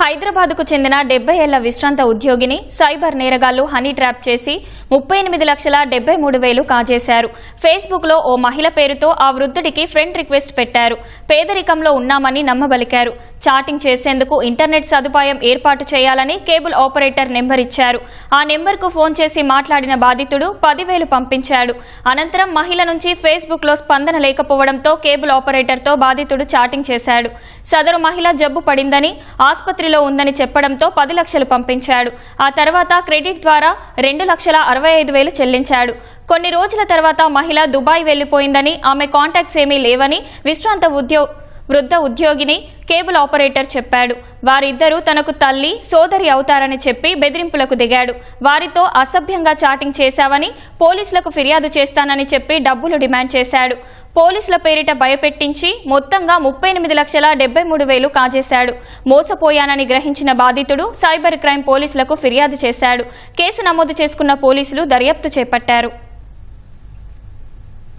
హైదరాబాద్కు చెందిన డెబ్బై ఏళ్ళ విశ్రాంత ఉద్యోగిని సైబర్ నేరగాళ్ళు హనీ ట్రాప్ చేసి ముప్పై ఎనిమిది లక్షల డెబ్బై మూడు వేలు కాజేశారు. ఫేస్బుక్లో ఓ మహిళ పేరుతో ఆ వృద్ధుడికి ఫ్రెండ్ రిక్వెస్ట్ పెట్టారు. పేదరికంలో ఉన్నామని నమ్మబలికారు. చాటింగ్ చేసేందుకు ఇంటర్నెట్ సదుపాయం ఏర్పాటు చేయాలని కేబుల్ ఆపరేటర్ నెంబర్ ఇచ్చారు. ఆ నెంబర్కు ఫోన్ చేసి మాట్లాడిన బాధితుడు పదివేలు పంపించాడు. అనంతరం మహిళ నుంచి ఫేస్బుక్లో స్పందన లేకపోవడంతో కేబుల్ ఆపరేటర్తో బాధితుడు చాటింగ్ చేశాడు. సదరు మహిళ జబ్బు పడిందని ఆసుపత్రి ఆసుపత్రిలో ఉందని చెప్పడంతో పది లక్షలు పంపించాడు. ఆ తర్వాత క్రెడిట్ ద్వారా రెండు లక్షల అరవై ఐదు వేలు చెల్లించాడు. కొన్ని రోజుల తర్వాత మహిళ దుబాయ్ వెళ్ళిపోయిందని ఆమె కాంటాక్ట్స్ ఏమీ లేవని విశ్రాంత ఉద్యోగ వృద్ధ ఉద్యోగిని కేబుల్ ఆపరేటర్ చెప్పాడు. వారిద్దరూ తనకు తల్లి సోదరి అవుతారని చెప్పి బెదిరింపులకు దిగాడు. వారితో అసభ్యంగా చాటింగ్ చేశావని పోలీసులకు ఫిర్యాదు చేస్తానని చెప్పి డబ్బులు డిమాండ్ చేశాడు. పోలీసుల పేరిట భయపెట్టించి మొత్తంగా ముప్పై ఎనిమిది లక్షల డెబ్బై మూడు వేలు కాజేశాడు. మోసపోయానని గ్రహించిన బాధితుడు సైబర్ క్రైమ్ పోలీసులకు ఫిర్యాదు చేశాడు. కేసు నమోదు చేసుకున్న పోలీసులు దర్యాప్తు చేపట్టారు.